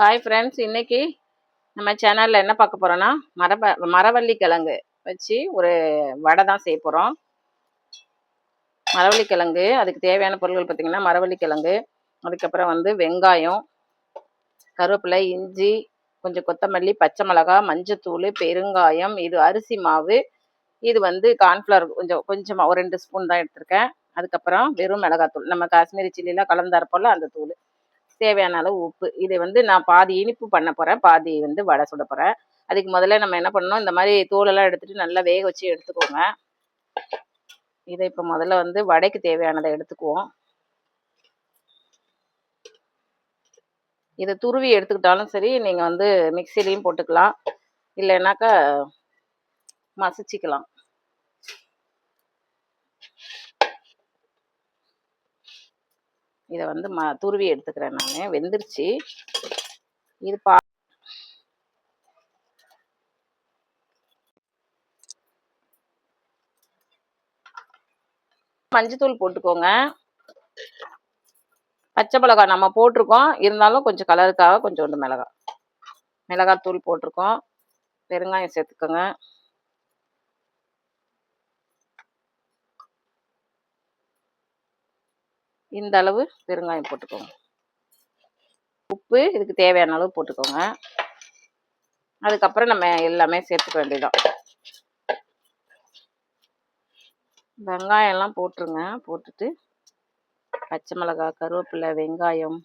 Hi friends இன்னைக்கு நம்ம சேனலில் என்ன பார்க்க போகிறோன்னா மரப மரவள்ளி கிழங்கு வச்சு ஒரு வடை தான் செய்ய போகிறோம் மரவள்ளி கிழங்கு அதுக்கு தேவையான பொருட்கள் பார்த்திங்கன்னா மரவள்ளி கிழங்கு அதுக்கப்புறம் வந்து வெங்காயம் கருவேப்பிலை இஞ்சி கொஞ்சம் கொத்தமல்லி பச்சை மிளகா மஞ்சத்தூள் பெருங்காயம் இது அரிசி மாவு இது வந்து கார்ன்ஃப்ளவர் கொஞ்சம் கொஞ்சமாக ஒரு ரெண்டு ஸ்பூன் தான் எடுத்திருக்கேன். அதுக்கப்புறம் வெறும் மிளகாத்தூள். நம்ம காஷ்மீரி சில்லிலாம் கலந்தாருப்போல் அந்த தூள். தேவையான அளவு உப்பு. இதை வந்து நான் பாதி இனிப்பு பண்ண போகிறேன் பாதி வந்து வடை சுட போகிறேன் அதுக்கு முதல்ல நம்ம என்ன பண்ணணும் இந்த மாதிரி தோலெல்லாம் எடுத்துகிட்டு நல்லா வேக வச்சு எடுத்துக்கோங்க. இதை இப்போ முதல்ல வந்து வடைக்கு தேவையானதை எடுத்துக்குவோம். இதை துருவி எடுத்துக்கிட்டாலும் சரி நீங்கள் வந்து மிக்சிலையும் போட்டுக்கலாம். இல்லைன்னாக்கா மசிச்சிக்கலாம். இதை வந்து ம துருவி எடுத்துக்கிறேன் நான். வெந்துருச்சு. இது பா மஞ்சத்தூள் போட்டுக்கோங்க. பச்சை மிளகாய் நம்ம போட்டிருக்கோம். இருந்தாலும் கொஞ்சம் கலருக்காக கொஞ்சோண்டு மிளகாய் மிளகாய் தூள் போட்டிருக்கோம். பெருங்காயம் சேர்த்துக்கோங்க. இந்த அளவு பெருங்காயம் போட்டுக்கோங்க. உப்பு இதுக்கு தேவையான அளவு போட்டுக்கோங்க. அதுக்கப்புறம் நம்ம எல்லாமே சேர்த்துக்க வேண்டியதான் வெங்காயம்லாம் போட்டுருங்க. போட்டுட்டு பச்சை மிளகாய் கருவேப்பிலை வெங்காயம்.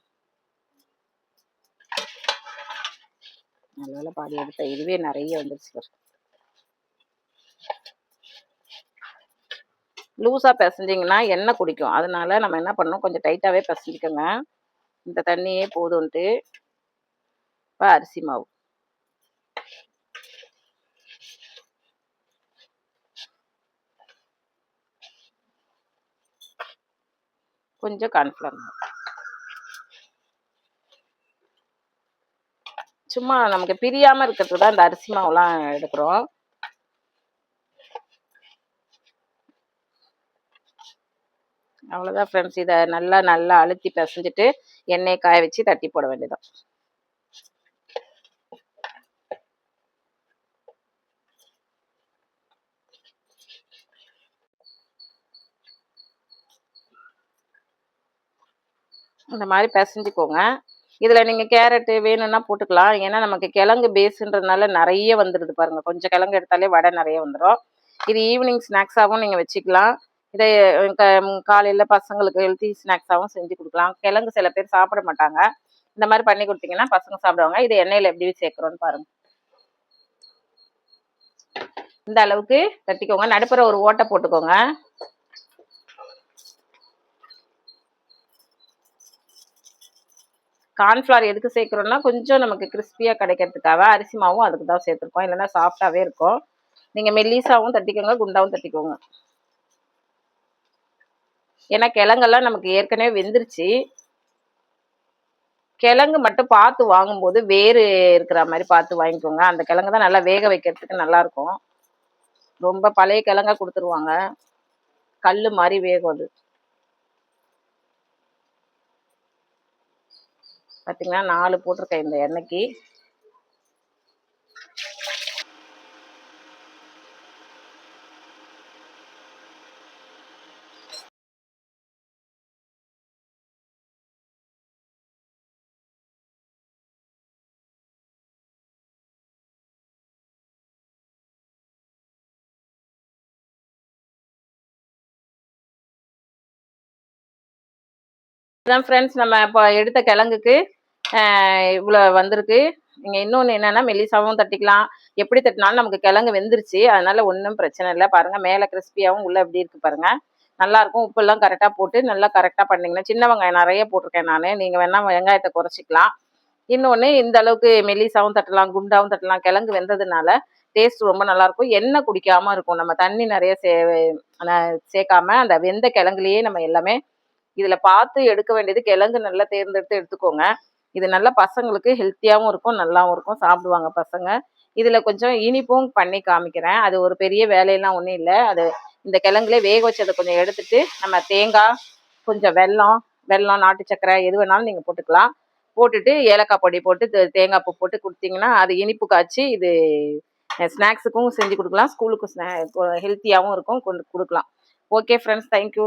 நல்ல பாதி எடுத்த இதுவே நிறைய வந்துருச்சு லூஸாக பிசைஞ்சிங்கன்னா எண்ணெய் குடிக்கும். அதனால நம்ம என்ன பண்ணணும்? கொஞ்சம் டைட்டாகவே பிசைஞ்சிக்கோங்க. இந்த தண்ணியே போதும்ன்ட்டு. இப்போ அரிசி மாவு. கொஞ்சம் கார்ன்ஃப்ளவர் சும்மா நமக்கு பிரியாமல் இருக்கிறதுக்கு தான் இந்த அரிசி மாவுலாம் எடுக்கிறோம். அவ்வளோதான் ஃப்ரெண்ட்ஸ் இதை நல்லா நல்லா அழுத்தி பிசைஞ்சிட்டு எண்ணெயை காய வச்சு தட்டி போட வேண்டியதான் இந்த மாதிரி பிசைஞ்சுக்கோங்க. இதில் நீங்கள் கேரட்டு வேணும்னா போட்டுக்கலாம். ஏன்னா நமக்கு கிழங்கு பேஸுன்றதுனால நிறைய வந்துடுது பாருங்கள் கொஞ்சம் கிழங்கு எடுத்தாலே வடை நிறைய வந்துடும் இது ஈவினிங் ஸ்நாக்ஸாகவும் நீங்கள் வச்சுக்கலாம். இதை காலையில் பசங்களுக்கு ஹெல்த்தி ஸ்நாக்ஸாகவும் செஞ்சு கொடுக்கலாம். கிழங்கு சில பேர் சாப்பிட மாட்டாங்க. இந்த மாதிரி பண்ணி கொடுத்தீங்கன்னா பசங்க சாப்பிடுவாங்க. இதை எண்ணெயில் எப்படி சேர்க்குறோன்னு பாருங்கள் இந்த அளவுக்கு தட்டிக்கோங்க. நடுப்புற ஒரு ஓட்டை போட்டுக்கோங்க. கார்ன்ஃப்ளவர் எதுக்கு சேர்க்குறோன்னா கொஞ்சம் நமக்கு கிறிஸ்பியாக கிடைக்கிறதுக்காக அரிசி மாவும் அதுக்கு தான் சேர்த்துருக்கோம். இல்லைன்னா சாஃப்டாகவே இருக்கும். நீங்கள் மெல்லீஸாகவும் தட்டிக்கோங்க குண்டாவும் தட்டிக்கோங்க. ஏன்னா கிழங்கெல்லாம் நமக்கு ஏற்கனவே வெந்துருச்சு. கிழங்கு மட்டும் பார்த்து வாங்கும்போது வேறு இருக்கிற மாதிரி பார்த்து வாங்கிக்கோங்க. அந்த கிழங்கு தான் நல்லா வேக வைக்கிறதுக்கு நல்லாயிருக்கும். ரொம்ப பழைய கிழங்கா கொடுத்துருவாங்க. கல் மாதிரி வேகும் அது. பார்த்தீங்கன்னா நாலு போட்டிருக்கேன் இந்த எண்ணெய்க்கு. அதான் ஃப்ரெண்ட்ஸ் நம்ம இப்போ எடுத்த கிழங்குக்கு இவ்வளோ வந்திருக்கு. நீங்கள் இன்னொன்று என்னென்னா மெல்லிசாவும் தட்டிக்கலாம். எப்படி தட்டினாலும் நமக்கு கிழங்கு வெந்துருச்சு. அதனால் ஒன்றும் பிரச்சனை இல்லை. பாருங்கள் மேலே கிறிஸ்பியாகவும் உள்ளே எப்படி இருக்குது பாருங்கள் நல்லாயிருக்கும் உப்பெல்லாம் கரெக்டாக போட்டு நல்லா கரெக்டாக பண்ணிங்கன்னா சின்ன வெங்காயம் நிறைய போட்டிருக்கேன் நான். நீங்கள் வேணால் வெங்காயத்தை குறைச்சிக்கலாம். இன்னொன்று இந்த அளவுக்கு மெல்லிசாவும் தட்டலாம் குண்டாவும் தட்டலாம். கிழங்கு வெந்ததுனால டேஸ்ட் ரொம்ப நல்லாயிருக்கும் எண்ணெய் குடிக்காமல் இருக்கும். நம்ம தண்ணி நிறைய சே சேர்க்காம அந்த வெந்த கிழங்குலேயே நம்ம எல்லாமே இதில் பார்த்து எடுக்க வேண்டியது கிழங்கு நல்லா தேர்ந்தெடுத்து எடுத்துக்கோங்க. இது நல்லா பசங்களுக்கு ஹெல்த்தியாகவும் இருக்கும் நல்லாவும் இருக்கும். சாப்பிடுவாங்க பசங்க. இதில் கொஞ்சம் இனிப்பும் பண்ணி காமிக்கிறேன். அது ஒரு பெரிய வேலையெல்லாம் ஒன்றும் இல்லை. அது இந்த கிழங்குலே வேக வச்சதை கொஞ்சம் எடுத்துட்டு நம்ம தேங்காய் கொஞ்சம் வெல்லம் வெல்லம் நாட்டு சக்கரை எது வேணாலும் நீங்கள் போட்டுக்கலாம். போட்டுட்டு ஏலக்காய் பொடி போட்டு தேங்காய் பூ போட்டு கொடுத்தீங்கன்னா அது இனிப்பு காய்ச்சி இது ஸ்நாக்ஸுக்கும் செஞ்சு கொடுக்கலாம். ஸ்கூலுக்கும் ஸ்நா ஹெல்த்தியாகவும் இருக்கும். கொண்டு கொடுக்கலாம். Okay friends thank you